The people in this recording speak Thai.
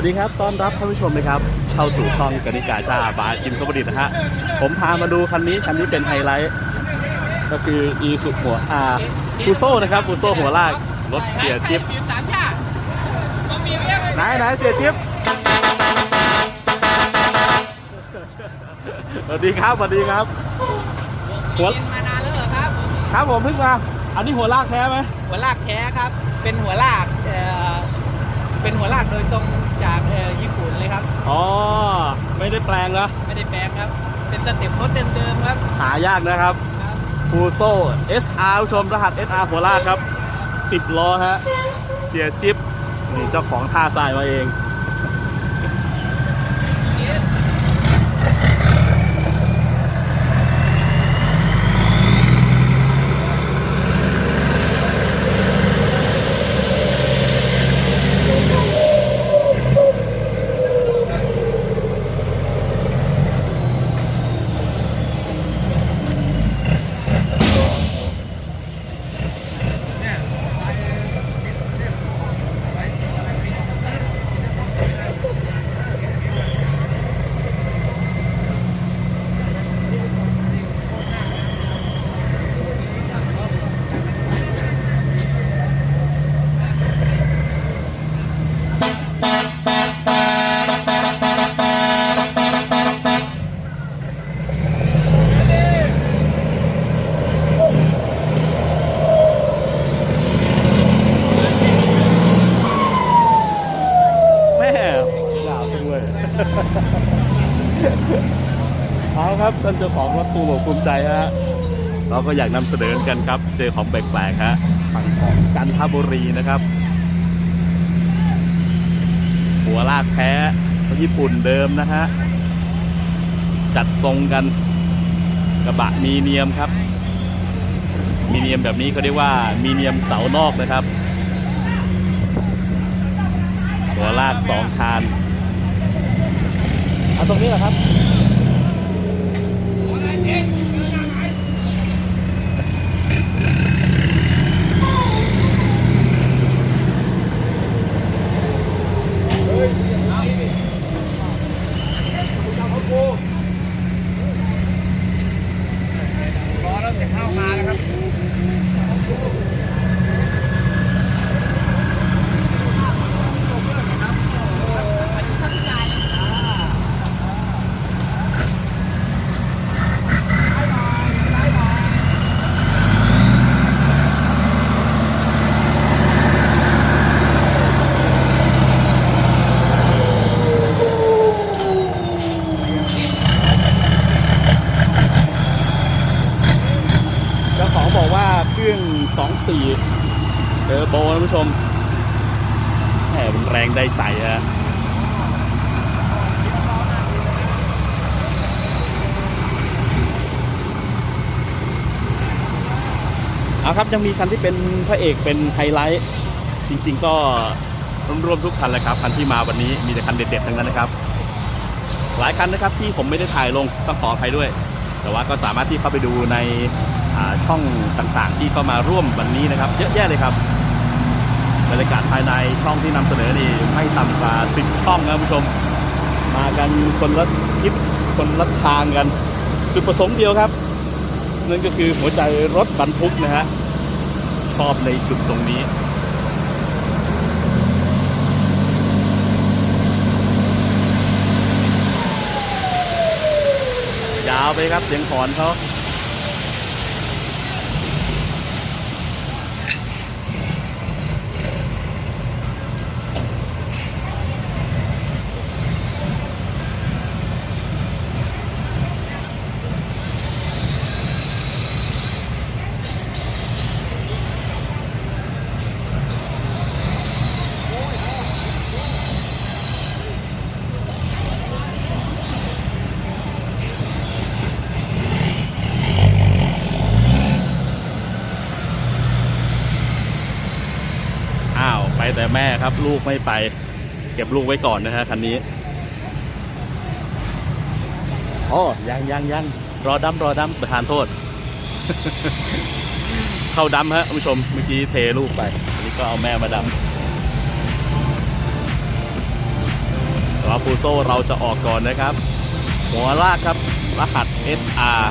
วัสดีครับต้อนรับท่านผู้ชมนะครับ เข้าสู่ช่องกนิกาจ้าบาร์อินทบดิตนะฮะ ผมพามาดูคันนี้ คันนี้เป็นไฮไลท์ ก็คืออีสุหัวอาฟูโซ่นะครับฟูโซ่หัวลาก รถเสียจิ๊บสามชาบะหมี่เรียกไหนไหนเสียจิ๊บสวัสดีครับสวัสดีครับ หัวกินมานานแล้วเหรอครับ ครับผมเพิ่งมา อันนี้หัวลากแท้ไหมหัวลากแท้ครับ เป็นหัวลากเอ่อเป็นหัวลากโดยตรง จากเอ่อญี่ปุ่นเลยครับ อ๋อ ไม่ได้แปลงนะไม่ได้แปลงครับ เป็นสเต็ปรถเดิมๆครับหายากนะครับครับ ฟูโซ่ SR ผู้ชมรหัส SR หัวลากครับ 10ล้อฮะ เสียจิ๊บนี่เจ้าของท่าทรายมาเอง แม่ยาวจังเลย เอาครับท่านเจ้าของรถตู้บอกภูมิใจฮะเราก็อยากนำเสนอกันครับ เจอของแปลกๆฮะฝั่งของกันทบุรีนะครับ หัวลากแท้ญี่ปุ่นเดิมนะฮะจัดทรงกันกระบะมีเนียมครับมีเนียมแบบนี้เขาเรียกว่ามีเนียมเสานอกนะครับ หัวลากสองคาน เอาตรงนี้แหละครับ รอแล้วจะเข้ามาแล้วครับ เจ้าของบอกว่า เครื่อง24เทอร์โบนะผู้ชมแหมมันแรงได้ใจฮะเอาครับยังมีคันที่เป็นพระเอกเป็นไฮไลท์ จริง ๆ ก็รวมๆทุกคันเลยครับ คันที่มาวันนี้มีแต่คันเด็ดๆทั้งนั้นนะครับ หลายคันนะครับที่ผมไม่ได้ถ่ายลงต้องขออภัยด้วย แต่ว่าก็สามารถที่เข้าไปดูใน ช่องต่างๆ ที่เข้ามาร่วมวันนี้นะครับ เยอะแยะเลยครับบรรยากาศภายในช่องที่นำเสนอนี่ไม่ต่ำกว่าสิบช่องนะคุณผู้ชม มากันคนละทิศคนละทางกันจุดประสงค์เดียวครับ นั่นก็คือหัวใจรถบรรทุกนะฮะชอบในจุดตรงนี้ยาวไปครับเสียงขอนเขา แต่แม่ครับ ลูกไม่ไป เก็บลูกไว้ก่อนนะฮะคันนี้อ๋อยังยังยังรอดำรอดำประทานโทษ เข้าดำฮะคุณผู้ชมเมื่อกี้เทลูกไป อันนี้ก็เอาแม่มาดำแต่ว่าฟูโซเราจะออกก่อนนะครับหัวลากครับรหัส SR